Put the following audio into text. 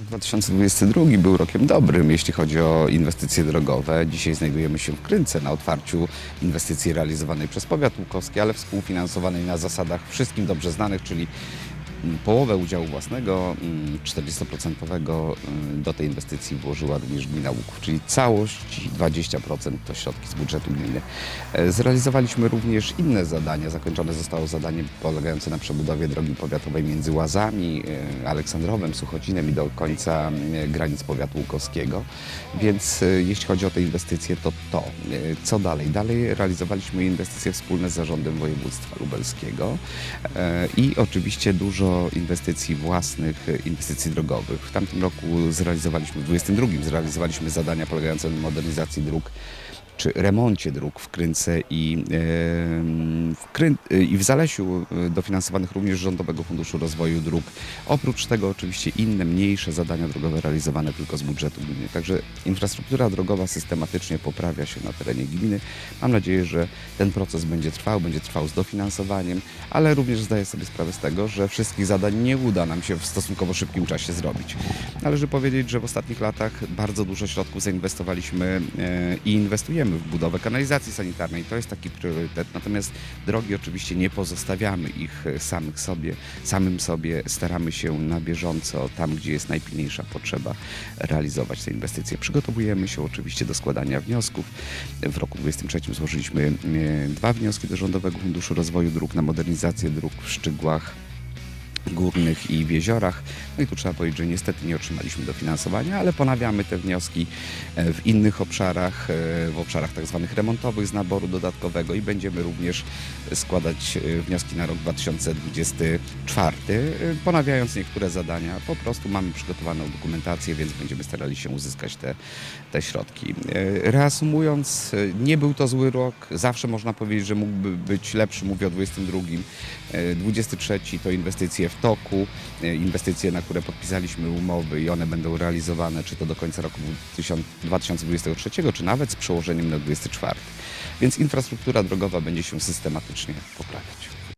2022 był rokiem dobrym, jeśli chodzi o inwestycje drogowe. Dzisiaj znajdujemy się w Krynce na otwarciu inwestycji realizowanej przez powiat łukowski, ale współfinansowanej na zasadach wszystkim dobrze znanych, czyli połowę udziału własnego, mm, 40% mm, do tej inwestycji włożyła również gmina Łuków, czyli całość 20% to środki z budżetu gminy. E, Zrealizowaliśmy również inne zadania. Zakończone zostało zadanie polegające na przebudowie drogi powiatowej między Łazami, e, Aleksandrowem, Suchocinem i do końca granic powiatu łukowskiego. Więc e, jeśli chodzi o te inwestycje, to to. Co dalej? Dalej realizowaliśmy inwestycje wspólne z Zarządem Województwa Lubelskiego i oczywiście dużo inwestycji własnych, inwestycji drogowych. W tamtym roku zrealizowaliśmy, w 2022 zrealizowaliśmy zadania polegające na modernizacji dróg czy remoncie dróg w Krynce i, I w Zalesiu, e, dofinansowanych również Rządowego Funduszu Rozwoju Dróg. Oprócz tego oczywiście inne, mniejsze zadania drogowe realizowane tylko z budżetu gminy. Także infrastruktura drogowa systematycznie poprawia się na terenie gminy. Mam nadzieję, że ten proces będzie trwał, będzie trwał z dofinansowaniem, ale również zdaję sobie sprawę z tego, że wszystkich zadań nie uda nam się w stosunkowo szybkim czasie zrobić. Należy powiedzieć, że w ostatnich latach bardzo dużo środków zainwestowaliśmy e, i inwestujemy w budowę kanalizacji sanitarnej. To jest taki priorytet. Natomiast drogi oczywiście nie pozostawiamy ich e, samych sobie, samym sobie. Staramy się na bieżąco, tam gdzie jest najpilniejsza potrzeba, realizować te inwestycje. Przygotowujemy się oczywiście do składania wniosków. W roku 2023 złożyliśmy e, dwa wnioski do Rządowego Funduszu Rozwoju Dróg na modernizację dróg w Szczygłach górnych i w jeziorach. No i tu trzeba powiedzieć, że niestety nie otrzymaliśmy dofinansowania, ale ponawiamy te wnioski e, w innych obszarach, e, w obszarach tak zwanych remontowych z naboru dodatkowego i będziemy również składać e, wnioski na rok 2024, e, ponawiając niektóre zadania. Po prostu mamy przygotowaną dokumentację, więc będziemy starali się uzyskać te, te środki. Reasumując, nie był to zły rok. Zawsze można powiedzieć, że mógłby być lepszy. Mówię o 22. E, 23 to inwestycje w toku, e, inwestycje, na które podpisaliśmy umowy i one będą realizowane czy to do końca roku 2023, czy nawet z przełożeniem na 24. Więc infrastruktura drogowa będzie się systematycznie poprawiać.